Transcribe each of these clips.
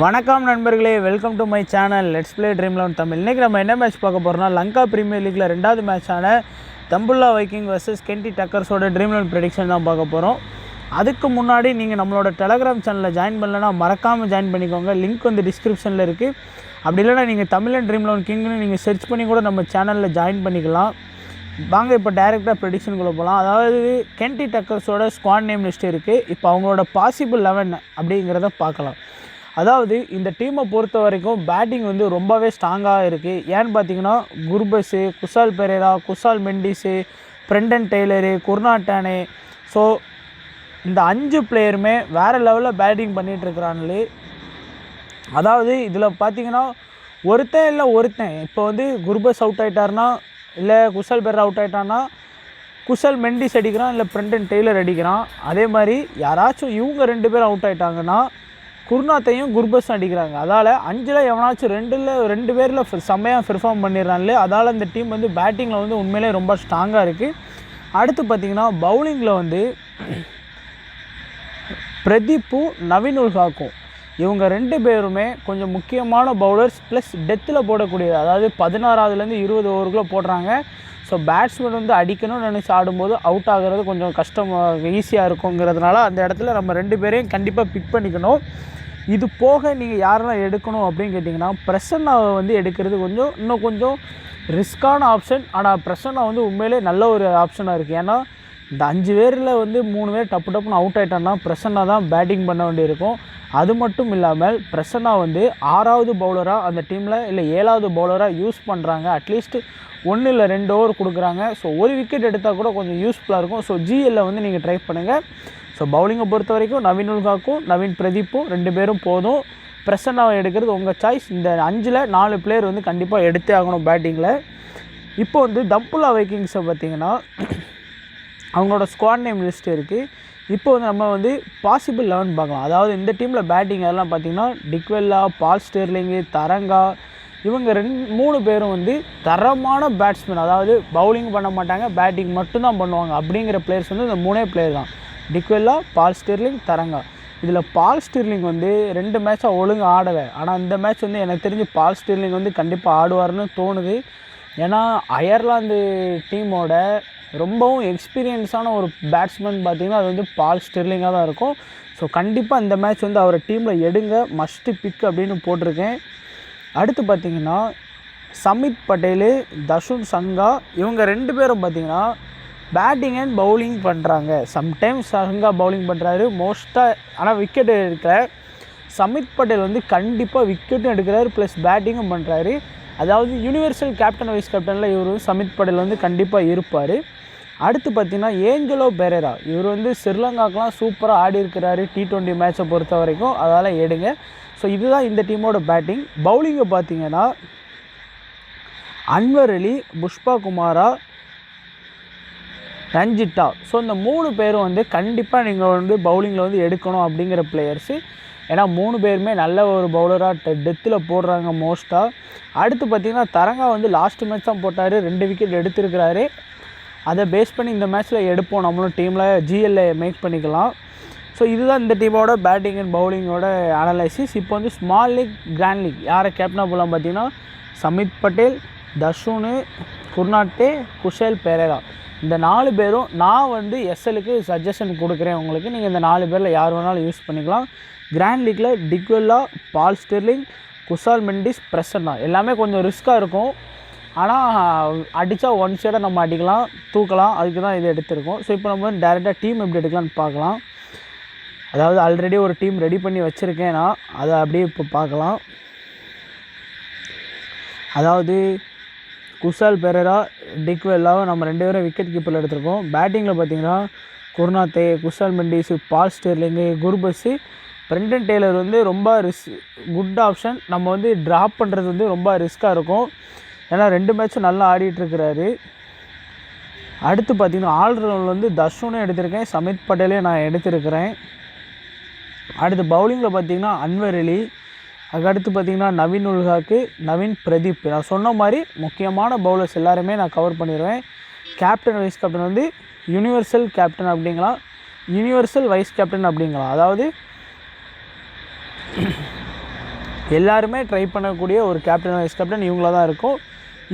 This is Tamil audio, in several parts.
வணக்கம் நண்பர்களே welcome to my channel let's play dream eleven Tamil. இன்றைக்கி நம்ம என்ன மேட்ச் பார்க்க போகிறோம்னா லங்கா பிரீமியர் லீக்கில் ரெண்டாவது மேட்சான தம்புல்லா வைக்கிங் வர்சஸ் கென்டி டக்கர்ஸோட ட்ரீம் லெவன் ப்ரெடிக்ஷன் தான் பார்க்க போகிறோம் அதுக்கு முன்னாடி நீங்கள் நம்மளோட டெலகிராம் சேனலில் ஜாயின் பண்ணலன்னா மறக்காமல் ஜாயின் பண்ணிக்கோங்க. லிங்க் வந்து டிஸ்கிரிப்ஷனில் இருக்குது அப்படி இல்லைனா நீங்கள் தமிழன் ட்ரீம் லெவன் கிங்னு நீங்கள் சர்ச் பண்ணி கூட நம்ம சேனலில் ஜாயின் பண்ணிக்கலாம். வாங்க இப்போ டைரெக்டாக ப்ரெடிக்ஷனுக்குள்ளே போகலாம் அதாவது கென்டி டக்கர்ஸோட ஸ்குவாட் நேம் லிஸ்ட் இருக்குது இப்போ அவங்களோட பாசிபிள் லெவன் அப்படிங்கிறத பார்க்கலாம். அதாவது இந்த டீமை பொறுத்த வரைக்கும் பேட்டிங் வந்து ரொம்பவே ஸ்ட்ராங்காக இருக்குது ஏன்னு பார்த்தீங்கன்னா குர்பஸு குஷால் பெரேரா குஷால் மெண்டிஸு பிரெண்டன் டெய்லரு குர்னாட்டானே ஸோ இந்த அஞ்சு பிளேயருமே வேறு லெவலில் பேட்டிங் பண்ணிகிட்ருக்கிறாங்களே அதாவது இதில் பார்த்தீங்கன்னா ஒருத்தன் இல்லை ஒருத்தன். இப்போ வந்து குர்பஸ் அவுட் ஆகிட்டார்னா இல்லை குஷல் பெரா அவுட் ஆகிட்டான்னா குஷல் மெண்டிஸ் அடிக்கிறான் இல்லை பிரெண்டன் டெய்லர் அடிக்கிறான். அதே மாதிரி யாராச்சும் இவங்க ரெண்டு பேரும் அவுட் ஆகிட்டாங்கன்னா குருநாத்தையும் குர்பஸும் அடிக்கிறாங்க. அதால் அஞ்சில் எவனாச்சும் ரெண்டில் ரெண்டு பேரில் செம்மையாக பெர்ஃபார்ம் பண்ணிடுறாங்களே அதால் அந்த டீம் வந்து பேட்டிங்கில் வந்து உண்மையிலே ரொம்ப ஸ்ட்ராங்காக இருக்குது அடுத்து பார்த்திங்கன்னா பவுலிங்கில் வந்து பிரதீப்பு நவீன் உல்ஹாக்கும் இவங்க ரெண்டு பேருமே கொஞ்சம் முக்கியமான பவுலர்ஸ் ப்ளஸ் டெத்தில் போடக்கூடியது. அதாவது பதினாறாவதுலேருந்து இருபது ஓவருக்குள்ளே போடுறாங்க. ஸோ பேட்ஸ்மேன் வந்து அடிக்கணும்னு நினச்சி ஆடும்போது அவுட் ஆகிறது கொஞ்சம் கஷ்டம் ஈஸியாக இருக்குங்கிறதுனால அந்த இடத்துல நம்ம ரெண்டு பேரையும் கண்டிப்பாக பிக் பண்ணிக்கணும். இது போக நீங்கள் யாரெல்லாம் எடுக்கணும் அப்படின்னு கேட்டிங்கன்னா பிரசன்னாவை வந்து எடுக்கிறது கொஞ்சம் இன்னும் கொஞ்சம் ரிஸ்க்கான ஆப்ஷன் ஆனால் பிரசன்னா வந்து உண்மையிலே நல்ல ஒரு ஆப்ஷனாக இருக்குது ஏன்னா இந்த அஞ்சு பேரில் வந்து மூணு பேர் டப்பு டப்புன்னு அவுட் ஆகிட்டான்னா பிரசன்னா தான் பேட்டிங் பண்ண வேண்டியிருக்கும். அது மட்டும் இல்லாமல் பிரசன்னா வந்து ஆறாவது பவுலராக அந்த டீமில் இல்லை ஏழாவது பவுலராக யூஸ் பண்ணுறாங்க அட்லீஸ்ட் ஒன்று இல்லை ரெண்டு ஓவர் கொடுக்குறாங்க. ஸோ ஒரு விக்கெட் எடுத்தால் கூட கொஞ்சம் யூஸ்ஃபுல்லாக இருக்கும். ஸோ ஜிஎல்ல வந்து நீங்கள் ட்ரை பண்ணுங்கள் ஸோ பவுலிங்கை பொறுத்த வரைக்கும் நவீன் உல்காக்கும் நவீன் பிரதீப்பும் ரெண்டு பேரும் போதும். பிரசன்னாவை எடுக்கிறது உங்கள் சாய்ஸ் இந்த அஞ்சில் நாலு பிளேயர் வந்து கண்டிப்பாக எடுத்தே ஆகணும் பேட்டிங்கில் இப்போ வந்து தம்புல்லா வைக்கிங்ஸை பார்த்தீங்கன்னா அவங்களோட ஸ்குவாட் நேம் லிஸ்ட் இருக்குது இப்போ வந்து நம்ம வந்து பாசிபிள் லெவன் பார்க்கலாம். அதாவது இந்த டீமில் பேட்டிங் அதெல்லாம் பார்த்தீங்கன்னா டிக்வெல்லா பால் ஸ்டெர்லிங்கு தரங்கா இவங்க ரெண்டு மூணு பேரும் வந்து தரமான பேட்ஸ்மேன் அதாவது பவுலிங் பண்ண மாட்டாங்க பேட்டிங் மட்டும்தான் பண்ணுவாங்க. அப்படிங்கிற பிளேயர்ஸ் வந்து இந்த மூணே பிளேயர் தான். Dickwella Paul Stirling Tharanga. இதில் பால் ஸ்டெர்லிங் வந்து ரெண்டு மேட்சாக ஒழுங்கு ஆடலை ஆனால் இந்த மேட்ச் வந்து எனக்கு தெரிஞ்சு பால் ஸ்டெர்லிங் வந்து கண்டிப்பாக ஆடுவார்னு தோணுது. ஏன்னா அயர்லாந்து டீமோட ரொம்பவும் எக்ஸ்பீரியன்ஸான ஒரு பேட்ஸ்மேன் பார்த்திங்கன்னா அது வந்து பால் ஸ்டெர்லிங்காக தான் இருக்கும். ஸோ கண்டிப்பாக இந்த மேட்ச் வந்து அவரை டீமில் எடுங்க. மஸ்ட்டு பிக் அப்படின்னு போட்டிருக்கேன். அடுத்து பார்த்தீங்கன்னா சமித் பட்டேலு தஷுன் சங்கா இவங்க ரெண்டு பேரும் பார்த்தீங்கன்னா பேட்டிங் அண்ட் பவுலிங் பண்ணுறாங்க சம்டைம்ஸ் சங்கா பவுலிங் பண்ணுறாரு மோஸ்ட்டாக ஆனால் விக்கெட் எடுக்கிற சமித் பட்டேல் வந்து கண்டிப்பாக விக்கெட்டும் எடுக்கிறாரு ப்ளஸ் பேட்டிங்கும் பண்ணுறாரு அதாவது யூனிவர்சல் கேப்டன் வைஸ் கேப்டனில் இவர் சமித் பட்டேல் வந்து கண்டிப்பாக இருப்பார். அடுத்து பார்த்தீங்கன்னா ஏஞ்சலோ பெரேரா. இவர் வந்து ஸ்ரீலங்காக்கெலாம் சூப்பராக ஆடி இருக்கிறாரு டி ட்வெண்ட்டி மேட்சை பொறுத்த வரைக்கும். அதால் எடுங்க. ஸோ இதுதான் இந்த டீமோட பேட்டிங் பவுலிங்கை பார்த்தீங்கன்னா அன்வர் அலி புஷ்பா குமாரா ரஞ்சிட்டா ஸோ இந்த மூணு பேரும் வந்து கண்டிப்பாக நீங்கள் வந்து பவுலிங்கில் வந்து எடுக்கணும் அப்படிங்கிற பிளேயர்ஸு ஏன்னா மூணு பேருமே நல்ல ஒரு பவுலராக டெத்தில் போடுறாங்க மோஸ்ட்டாக அடுத்து பார்த்திங்கன்னா தரங்கா வந்து லாஸ்ட் மேட்ச் தான் போட்டார். ரெண்டு விக்கெட் எடுத்திருக்கிறாரு. அதை பேஸ் பண்ணி இந்த மேட்ச்சில் எடுப்போம். நம்மளும் டீமில் ஜிஎல்ல மேக் பண்ணிக்கலாம். ஸோ இதுதான் இந்த டீமோட பேட்டிங் அண்ட் பவுலிங்கோட அனலைசிஸ் இப்போ வந்து ஸ்மால் லீக் கிராண்ட் லீக் யாரை கேப்டனாக போகலாம் பார்த்தீங்கன்னா சமித் பட்டேல் தஷுனு குர்நாட்டே குஷேல் பெரேரா. இந்த நாலு பேரும் நான் வந்து எஸ்எலுக்கு சஜஷன் கொடுக்குறேன் உங்களுக்கு. நீங்கள் இந்த நாலு பேரில் யார் வேணாலும் யூஸ் பண்ணிக்கலாம். கிராண்ட் லீக்கில் டிக்வெல்லா பால் ஸ்டெர்லிங் குசால் மெண்டிஸ் பிரசன்னா எல்லாமே கொஞ்சம் ரிஸ்க்காக இருக்கும். ஆனால் அடித்தா ஒன் சைடாக நம்ம அடிக்கலாம் தூக்கலாம். அதுக்கு தான் இது எடுத்திருக்கோம். ஸோ இப்போ நம்ம வந்து டேரெக்டாக டீம் எப்படி எடுக்கலாம்னு பார்க்கலாம். அதாவது ஆல்ரெடி ஒரு டீம் ரெடி பண்ணி வச்சுருக்கேன் நான் அதை அப்படியே இப்போ பார்க்கலாம். அதாவது குசால் பெரரா டிக்வெல்லாவும் நம்ம ரெண்டு பேரும் விக்கெட் கீப்பரில் எடுத்திருக்கோம். பேட்டிங்கில் பார்த்தீங்கன்னா குருநாத்தே Kusal Mendis Paul ஸ்டெர்லிங்கு குர்பஸ்ஸு Brendan Taylor வந்து ரொம்ப ரிஸ் குட் ஆப்ஷன் நம்ம வந்து ட்ராப் பண்ணுறது வந்து ரொம்ப ரிஸ்க்காக இருக்கும். ஏன்னா ரெண்டு மேட்சும் நல்லா ஆடிட்டுருக்கிறாரு அடுத்து பார்த்திங்கன்னா ஆல்ரவுண்டில் வந்து தர்ஷனும் எடுத்திருக்கேன். சமித் பட்டேலையும் நான் எடுத்திருக்கிறேன். அடுத்து பவுலிங்கில் பார்த்திங்கன்னா அன்வர் அலி அதுக்கடுத்து பார்த்திங்கன்னா நவீன் உல்ஹாக்கு நவீன் பிரதீப். நான் சொன்ன மாதிரி முக்கியமான பவுலர்ஸ் எல்லாருமே நான் கவர் பண்ணிடுவேன். கேப்டன் வைஸ் கேப்டன் வந்து யூனிவர்சல் கேப்டன் அப்படிங்களாம் யூனிவர்சல் வைஸ் கேப்டன் அப்படிங்களாம் அதாவது எல்லாருமே ட்ரை பண்ணக்கூடிய ஒரு கேப்டன் வைஸ் கேப்டன் இவங்கள தான் இருக்கும்.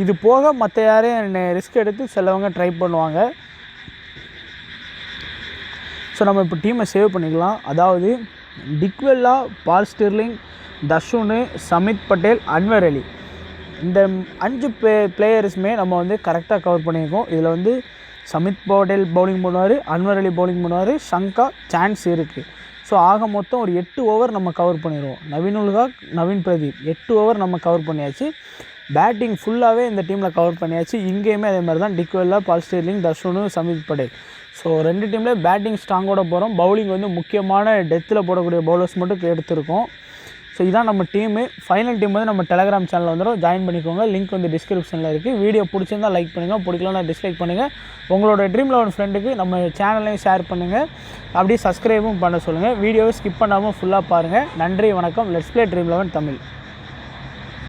இது போக மற்ற யாரையும் ரிஸ்க் எடுத்து சிலவங்க ட்ரை பண்ணுவாங்க. ஸோ நம்ம இப்போ டீமை சேவ் பண்ணிக்கலாம். அதாவது டிக்வெல்லா பால் ஸ்டிர்லிங் தஷுனு சமித் பட்டேல் அன்வர் அலி. இந்த அஞ்சு பே பிளேயர்ஸுமே நம்ம வந்து கரெக்டாக கவர் பண்ணியிருக்கோம். இதில் வந்து சமித் பட்டேல் பவுலிங் பண்ணுவார் அன்வர் அலி பவுலிங் பண்ணுவார் ஷங்கா சான்ஸ் இருக்குது ஸோ ஆக மொத்தம் ஒரு எட்டு ஓவர் நம்ம கவர் பண்ணிடுவோம் நவீன் உல்ஹாக் நவீன் பிரதீப் எட்டு ஓவர் நம்ம கவர் பண்ணியாச்சு. பேட்டிங் ஃபுல்லாகவே இந்த டீமில் கவர் பண்ணியாச்சு. இங்கேயுமே அதே மாதிரி தான் Dickwella Paul Stirling Darshan Samit Patel. So ரெண்டு டீம்லேயும் பேட்டிங் ஸ்ட்ராங்கோட போகிறோம் பவுலிங் வந்து முக்கியமான டெத்தில் போடக்கூடிய பவுலர்ஸ் மட்டும் எடுத்திருக்கோம். ஸோ இதான் நம்ம டீமு ஃபைனல் டீம் வந்து நம்ம டெலகிராம் சேனல் வந்துடும் ஜாயின் பண்ணிக்கோங்க. லிங்க் வந்து டிஸ்கிரிப்ஷனில் இருக்குது வீடியோ பிடிச்சிருந்தா லைக் பண்ணுங்கள் பிடிக்கலன்னா டிஸ்லைக் பண்ணுங்கள் உங்களோட ட்ரீம் லெவன் ஃப்ரெண்டுக்கு நம்ம சேனலையும் ஷேர் பண்ணுங்கள் அப்படியே சப்ஸ்கிரைபும் பண்ண சொல்லுங்கள் வீடியோவை ஸ்கிப் பண்ணாமல் ஃபுல்லாக பாருங்கள் நன்றி வணக்கம். Let's play Dream Eleven Tamil.